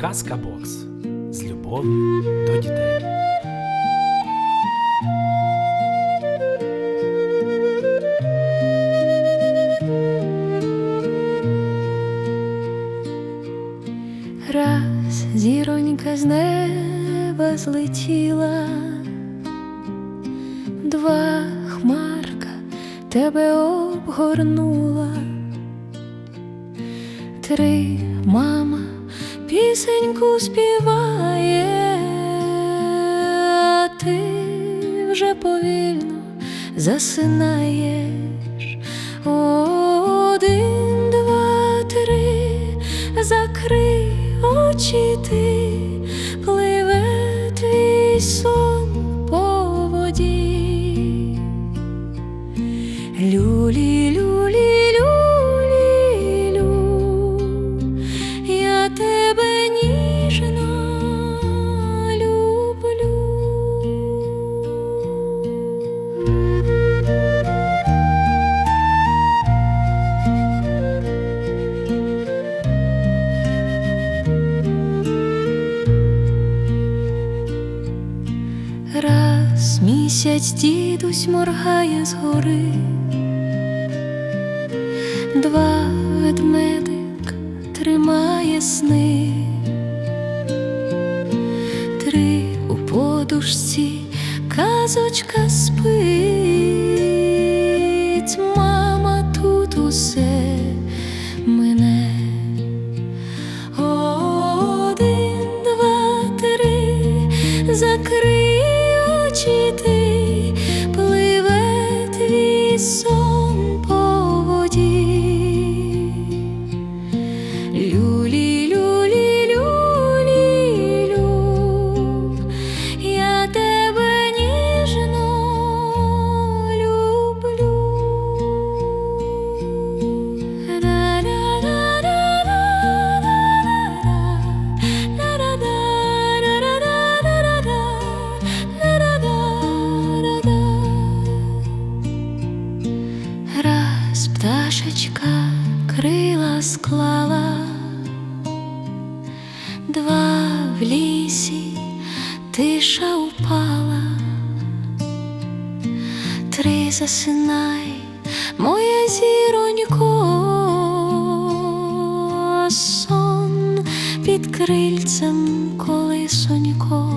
Казка Бокс. З любов'ю до дітей. Раз зіронька з неба злетіла, два хмарка тебе обгорнула, три мама пісеньку співає, а ти вже повільно засинаєш. Один, два, три, закрий очі ти, пливе твій сон Раз місяць дідусь моргає згори, два ведмедик тримає сни, три у подушці казочка спить, мама тут усе мене. Один, два, три, закрий очі ти, пливе твій сон склала, два в лісі тиша упала, три засинай, моя зіронько, сон під крильцем колисонько.